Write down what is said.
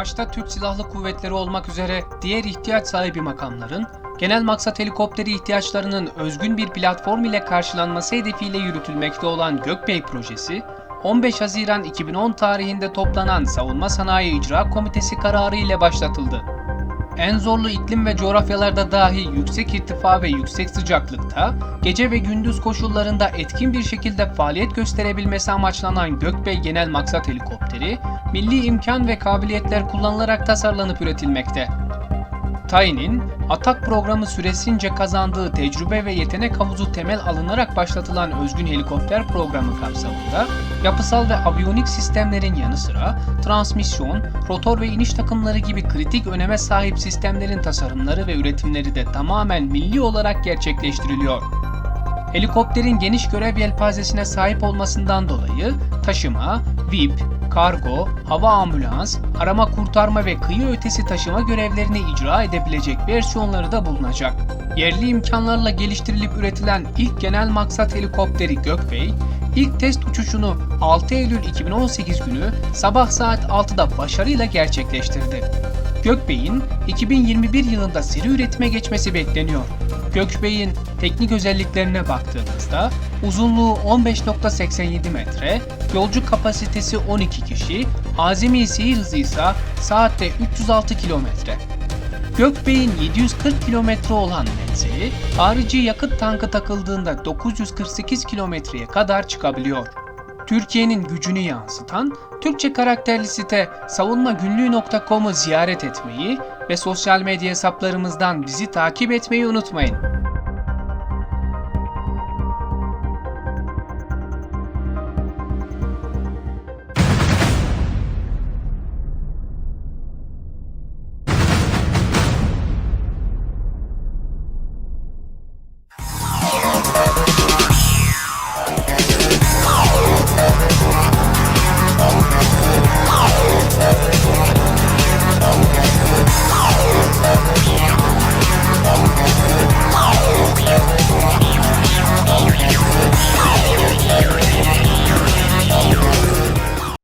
başta Türk Silahlı Kuvvetleri olmak üzere diğer ihtiyaç sahibi makamların, genel maksat helikopteri ihtiyaçlarının özgün bir platform ile karşılanması hedefiyle yürütülmekte olan Gökbey projesi, 15 Haziran 2010 tarihinde toplanan Savunma Sanayi İcra Komitesi kararı ile başlatıldı. En zorlu iklim ve coğrafyalarda dahi yüksek irtifa ve yüksek sıcaklıkta, gece ve gündüz koşullarında etkin bir şekilde faaliyet gösterebilmesi amaçlanan Gökbey Genel Maksat Helikopteri, milli imkan ve kabiliyetler kullanılarak tasarlanıp üretilmekte. Tayin'in Atak programı süresince kazandığı tecrübe ve yetenek havuzu temel alınarak başlatılan özgün helikopter programı kapsamında yapısal ve aviyonik sistemlerin yanı sıra transmisyon, rotor ve iniş takımları gibi kritik öneme sahip sistemlerin tasarımları ve üretimleri de tamamen milli olarak gerçekleştiriliyor. Helikopterin geniş görev yelpazesine sahip olmasından dolayı taşıma, VIP, kargo, hava ambulans, arama kurtarma ve kıyı ötesi taşıma görevlerini icra edebilecek versiyonları da bulunacak. Yerli imkanlarla geliştirilip üretilen ilk genel maksat helikopteri Gökbey, ilk test uçuşunu 6 Eylül 2018 günü sabah saat 6'da başarıyla gerçekleştirdi. Gökbey'in 2021 yılında seri üretime geçmesi bekleniyor. Gökbey'in teknik özelliklerine baktığımızda uzunluğu 15.87 metre, yolcu kapasitesi 12 kişi, azami seyir hızı ise saatte 306 kilometre. Gökbey'in 740 kilometre olan menzili, harici yakıt tankı takıldığında 948 kilometreye kadar çıkabiliyor. Türkiye'nin gücünü yansıtan Türkçe karakterli site savunmagünlüğü.com'u ziyaret etmeyi ve sosyal medya hesaplarımızdan bizi takip etmeyi unutmayın.